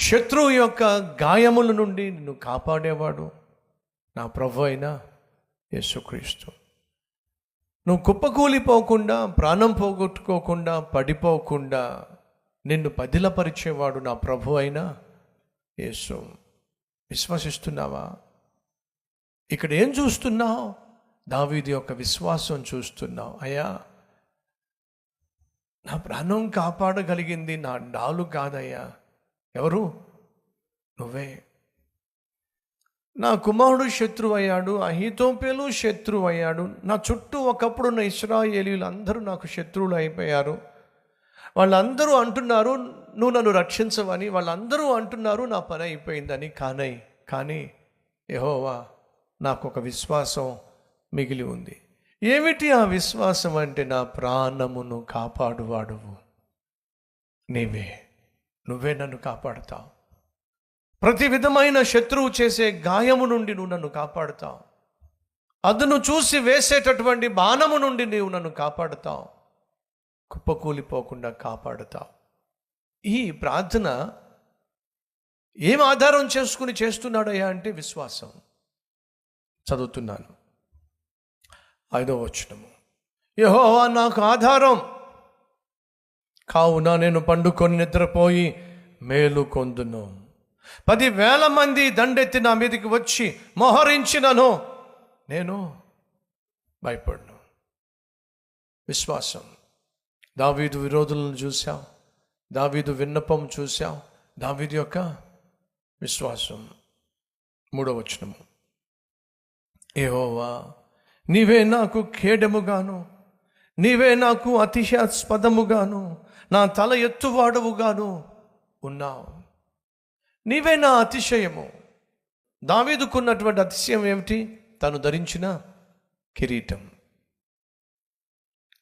శత్రువు యొక్క గాయముల నుండి నిన్ను కాపాడేవాడు. నా ప్రభు అయినా యేసుక్రీస్తు. నువ్వు కుప్పకూలిపోకుండా ప్రాణం పోగొట్టుకోకుండా పడిపోకుండా నిన్ను పదిలపరిచేవాడు నా ప్రభు అయినా యేసు. విశ్వసిస్తున్నావా? ఇక్కడ ఏం చూస్తున్నావు? దావీది యొక్క విశ్వాసం చూస్తున్నావు. అయ్యా నా ప్రాణం కాపాడగలిగింది నా డాలు కాదయ్యా. ఎవరు? నువ్వే. నా కుమారుడు శత్రువు అయ్యాడు అహితోపేలు శత్రువు అయ్యాడు నా చుట్టూ ఒకప్పుడు ఉన్న ఇస్రాయేలీలు అందరూ నాకు శత్రువులు అయిపోయారు వాళ్ళందరూ అంటున్నారు నువ్వు నన్ను రక్షించవని. వాళ్ళందరూ అంటున్నారు నా పని అయిపోయిందని. కానై కానీ యహోవా నాకు ఒక విశ్వాసం మిగిలి ఉంది. ఏమిటి ఆ విశ్వాసం అంటే నా ప్రాణమును కాపాడువాడువు నీవే. నువ్వే నన్ను కాపాడుతావు. ప్రతి విధమైన శత్రువు చేసే గాయము నుండి నువ్వు నన్ను కాపాడుతావు. అదును చూసి వేసేటటువంటి బాణము నుండి నీవు నన్ను కాపాడుతావు. కుప్పకూలిపోకుండా కాపాడుతావు. ఈ ప్రార్థన ఏం ఆధారం చేసుకుని చేస్తున్నాడయ్యా అంటే విశ్వాసం. చదువుతున్నాను. ఐదో వచనము. యెహోవా నాకు ఆధారం. కావున నేను పండుకొని నిద్రపోయి మేలు కొందును. పదివేల మంది దండెత్తి నా మీదకి వచ్చి మోహరించినను. నేను భయపడను. విశ్వాసం. దావీదు విరోధులను చూశాం. దావీదు విన్నపం చూశాం. దావీదు యొక్క విశ్వాసం. మూడవ వచనము. ఏహోవా నీవే నాకు ఖేడముగాను. నీవే నాకు అతిశాస్పదముగాను నా తల ఎత్తువాడవుగాను ఉన్నావు. నీవే నా అతిశయము. దావీదుకున్నటువంటి అతిశయం ఏమిటి? తను ధరించిన కిరీటం.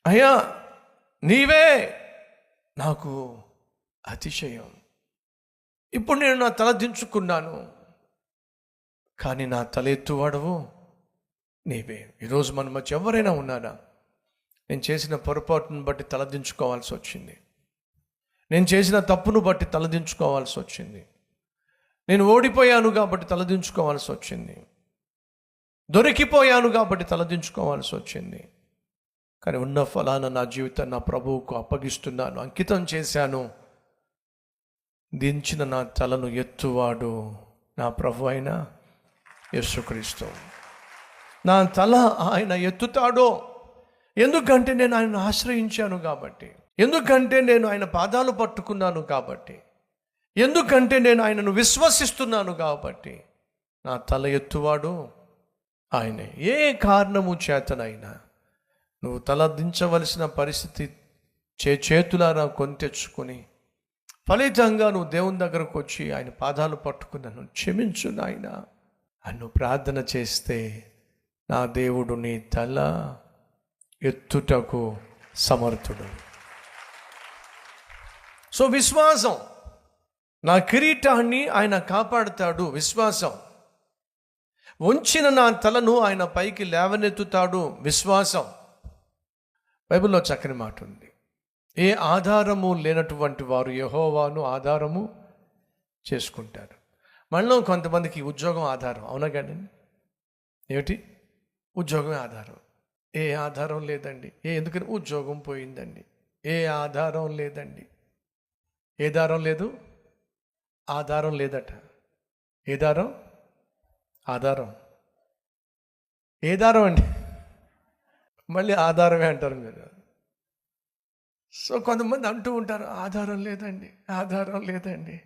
అయ్యా నీవే నాకు అతిశయం. ఇప్పుడు నేను నా తల దించుకున్నాను. కానీ నా తల ఎత్తువాడవు నీవే. ఈరోజు మన మధ్య ఎవరైనా ఉన్నారా? నేను చేసిన పొరపాటును బట్టి తలదించుకోవాల్సి వచ్చింది. నేను చేసిన తప్పును బట్టి తలదించుకోవాల్సి వచ్చింది. నేను ఓడిపోయాను కాబట్టి తలదించుకోవాల్సి వచ్చింది. దొరికిపోయాను కాబట్టి తలదించుకోవాల్సి వచ్చింది. కానీ ఉన్న ఫలాన నా జీవితాన్ని నా ప్రభువుకు అప్పగిస్తున్నాను అంకితం చేశాను. దించిన నా తలను ఎత్తువాడు నా ప్రభు అయిన యేసుక్రీస్తు. నా తల ఆయన ఎత్తుతాడో ఎందుకంటే నేను ఆయన ఆశ్రయించాను కాబట్టి. ఎందుకంటే నేను ఆయన పాదాలు పట్టుకున్నాను కాబట్టి. ఎందుకంటే నేను ఆయనను విశ్వసిస్తున్నాను కాబట్టి. నా తల ఎత్తువాడు ఆయనే. ఏ కారణము చేతనైనా నువ్వు తల దించవలసిన పరిస్థితి చే చేతులారా కొని తెచ్చుకొని ఫలితంగా నువ్వు దేవుని దగ్గరకు వచ్చి ఆయన పాదాలు పట్టుకున్నాను క్షమించు నాయన అన్ను ప్రార్థన చేస్తే నా దేవుడు నీ తల ఎత్తుటకు సమర్థుడు. సో విశ్వాసం. నా కిరీటాన్ని ఆయన కాపాడుతాడు విశ్వాసం. ఉంచిన నా తలను ఆయన పైకి లేవనెత్తుతాడు విశ్వాసం. బైబిల్లో చక్కని మాట ఉంది. ఏ ఆధారము లేనటువంటి వారు యహోవాను ఆధారము చేసుకుంటారు. మనలో కొంతమందికి ఉద్యోగం ఆధారం అవునా కానీ? ఏమిటి? ఉద్యోగమే ఆధారం. ఏ ఆధారం లేదండి. ఏ ఎందుకని? ఉద్యోగం పోయిందండి. ఏ ఆధారం లేదండి. ఏ దారం లేదు? ఆధారం లేదట. ఏ దారం? ఆధారం ఏ దారం అండి? మళ్ళీ ఆధారమే అంటారు మీరు. సో కొంతమంది అంటూ ఉంటారు ఆధారం లేదండి ఆధారం లేదండి.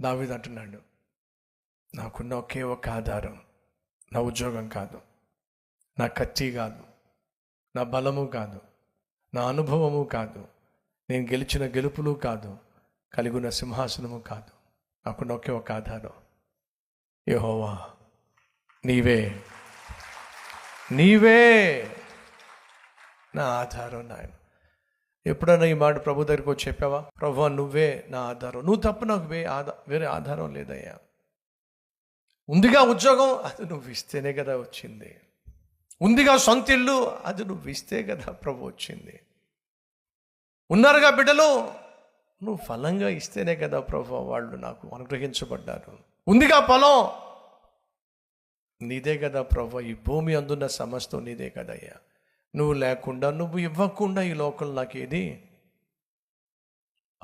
దావీదు అంటున్నాడు నాకున్న ఒకే ఒక ఆధారం నా ఉద్యోగం కాదు నా కత్తి కాదు నా బలము కాదు నా అనుభవము కాదు నేను గెలిచిన గెలుపులు కాదు కలిగిన సింహాసనము కాదు. నాకున్న ఒకే ఒక ఆధారం. యహోవా నీవే. నీవే నా ఆధారం నాయన. ఎప్పుడైనా ఈ మాట ప్రభు దగ్గరికి వచ్చి చెప్పావా? ప్రభు నువ్వే నా ఆధారం. నువ్వు తప్ప నాకు వే ఆధా వేరే ఆధారం లేదయ్యా. ఉందిగా ఉద్యోగం అది నువ్వు ఇస్తేనే కదా వచ్చింది. ఉందిగా సొంత ఇల్లు అది నువ్వు ఇస్తే కదా ప్రభు వచ్చింది. ఉన్నారుగా బిడ్డలు? నువ్వు ఫలంగా ఇస్తేనే కదా ప్రభు వాళ్ళు నాకు అనుగ్రహించబడ్డారు. ఉందిగా ఫలం? నీదే కదా ప్రభు ఈ భూమి అందున్న సమస్తం నీదే కదయ్యా. నువ్వు లేకుండా నువ్వు ఇవ్వకుండా ఈ లోకంలో నాకు ఏది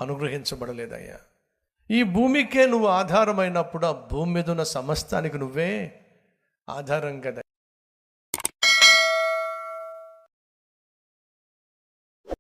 అనుగ్రహించబడలేదయ్యా. ఈ భూమికే నువ్వు ఆధారమైనప్పుడు ఆ భూమి మీద ఉన్న సమస్తానికి నువ్వే ఆధారం కదా.